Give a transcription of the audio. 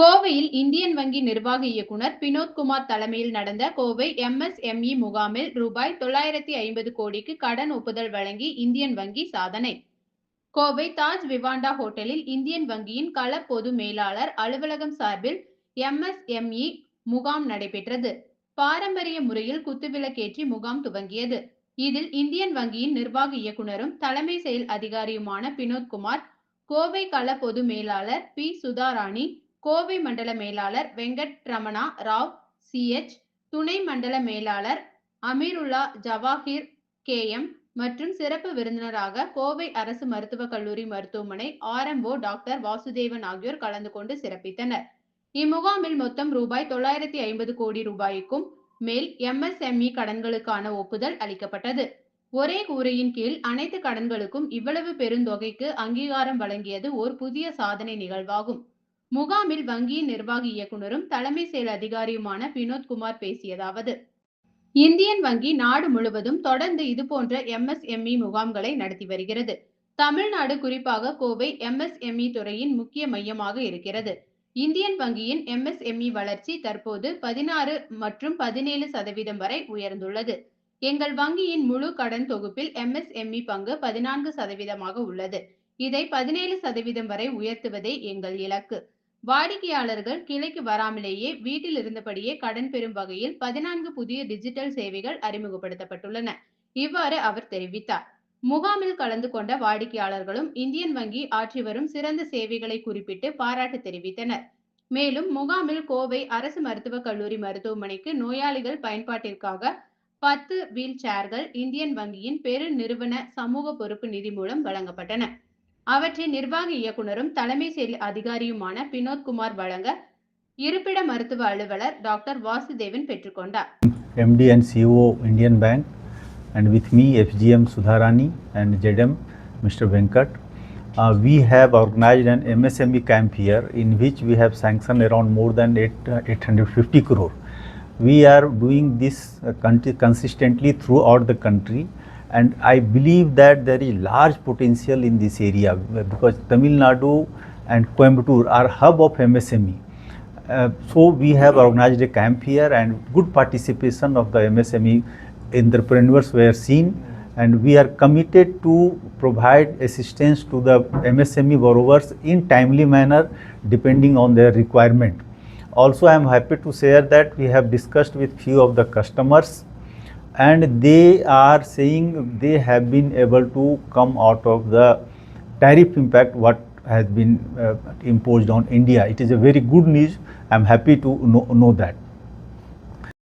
கோவையில் இந்தியன் வங்கி நிர்வாக இயக்குனர் வினோத்குமார் தலைமையில் நடந்த கோவை எம்எஸ்எம்இ முகாமில் ரூபாய் தொள்ளாயிரத்தி ஐம்பது கோடிக்கு கடன் ஒப்புதல் வழங்கி இந்தியன் வங்கி சாதனை. கோவை தாஜ் விவாண்டா ஹோட்டலில் இந்தியன் வங்கியின் கள பொது மேலாளர் அலுவலகம் சார்பில் எம்எஸ்எம்இ முகாம் நடைபெற்றது. பாரம்பரிய முறையில் குத்துவிளக்கேற்றி முகாம் துவங்கியது. இதில் இந்தியன் வங்கியின் நிர்வாக இயக்குனரும் தலைமை செயல் அதிகாரியுமான வினோத்குமார் கோவை கள பொது மேலாளர் பி. சுதாராணி கோவை மண்டல மேலாளர் வெங்கட் ரமணா ராவ் சிஎச் துணை மண்டல மேலாளர் அமீருல்லா ஜவாஹிர் கே எம் மற்றும் சிறப்பு விருந்தினராக கோவை அரசு மருத்துவக் கல்லூரி மருத்துவமனை ஆர்எம்ஓ டாக்டர் வாசுதேவன் ஆகியோர் கலந்து கொண்டு சிறப்பித்தனர். இம்முகாமில் மொத்தம் ரூபாய் தொள்ளாயிரத்தி ஐம்பது கோடி ரூபாய்க்கும் மேல் எம்எஸ்எம்இ கடன்களுக்கான ஒப்புதல் அளிக்கப்பட்டது. ஒரே கூரையின் கீழ் அனைத்து கடன்களுக்கும் இவ்வளவு பெருந்தொகைக்கு அங்கீகாரம் வழங்கியது ஓர் புதிய சாதனை நிகழ்வாகும். முகாமில் வங்கியின் நிர்வாக இயக்குனரும் தலைமை செயல் அதிகாரியுமான வினோத்குமார் பேசியதாவது. இந்தியன் வங்கி நாடு முழுவதும் தொடர்ந்து இதுபோன்ற எம்எஸ்எம்இ முகாம்களை நடத்தி வருகிறது. தமிழ்நாடு குறிப்பாக கோவை எம்எஸ்எம்இ துறையின் முக்கிய மையமாக இருக்கிறது. இந்தியன் வங்கியின் எம்எஸ்எம்இ வளர்ச்சி தற்போது பதினாறு மற்றும் பதினேழு சதவீதம் வரை உயர்ந்துள்ளது. எங்கள் வங்கியின் முழு கடன் தொகுப்பில் எம்எஸ்எம்இ பங்கு பதினான்கு சதவீதமாக உள்ளது. இதை பதினேழு சதவீதம் வரை உயர்த்துவதே எங்கள் இலக்கு. வாடிக்கையாளர்கள் கிளைக்கு வராமலேயே வீட்டில் இருந்தபடியே கடன் பெறும் வகையில் பதினான்கு புதிய டிஜிட்டல் சேவைகள் அறிமுகப்படுத்தப்பட்டுள்ளன. இவ்வாறு அவர் தெரிவித்தார். முகாமில் கலந்து கொண்ட வாடிக்கையாளர்களும் இந்தியன் வங்கி ஆற்றி வரும் சிறந்த சேவைகளை குறிப்பிட்டு பாராட்டு தெரிவித்தனர். மேலும் முகாமில் கோவை அரசு மருத்துவக் கல்லூரி மருத்துவமனைக்கு நோயாளிகள் பயன்பாட்டிற்காக பத்து வீல் சேர்கள் இந்தியன் வங்கியின் பெரு நிறுவன சமூக பொறுப்பு நிதி மூலம் வழங்கப்பட்டன. அவற்றை நிர்வாக இயக்குனரும் தலைமை செயல் அதிகாரியுமான வினோத்குமார் வழங்க இருப்பிட மருத்துவ அலுவலர் டாக்டர் வாசுதேவன் பெற்றுக்கொண்டார் MD and CEO Indian Bank, and with me FGM Sudharani and ZM Mr. Venkat. Uh, we have organized an MSME camp here in which we have sanctioned around more than eight, uh, 850 crore. We are doing this uh, conti- consistently throughout the country and I believe that there is large potential in this area because Tamil Nadu and Coimbatore are hub of MSME. Uh, so we have organized a camp here and good participation of the MSME entrepreneurs were seen and we are committed to provide assistance to the MSME borrowers in timely manner depending on their requirement. Also I am happy to share that we have discussed with few of the customers and they are saying they have been able to come out of the tariff impact what has been uh, imposed on India. It is a very good news. I am happy to know, know that.